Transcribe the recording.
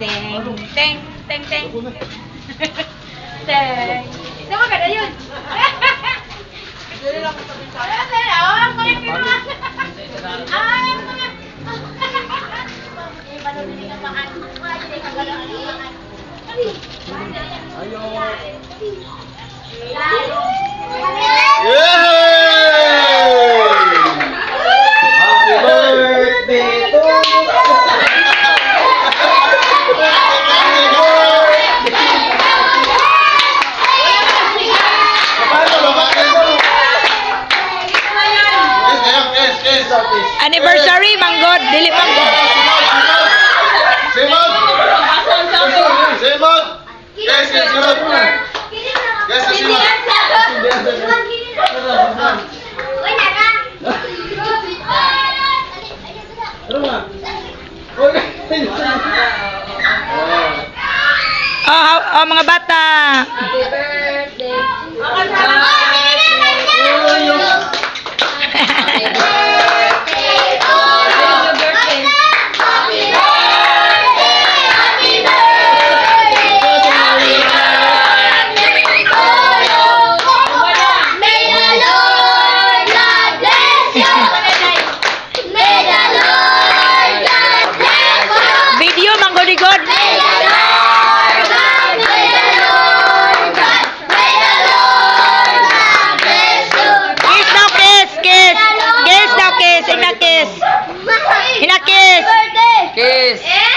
Teng, teng, teng, teng. Teng. Ito maganda yun. Ano, oh, Anniversary, manggod. Dili manggod. Simon! Simon! Yes, yes, Simon! Yes, yes, Simon! Oh, oh, mga bata. Happy birthday likod. May the Lord come, may the Lord come, may the Lord come, bless you. Kiss now, kiss, kiss. Kiss now, kiss, in a kiss. In a kiss. Kiss.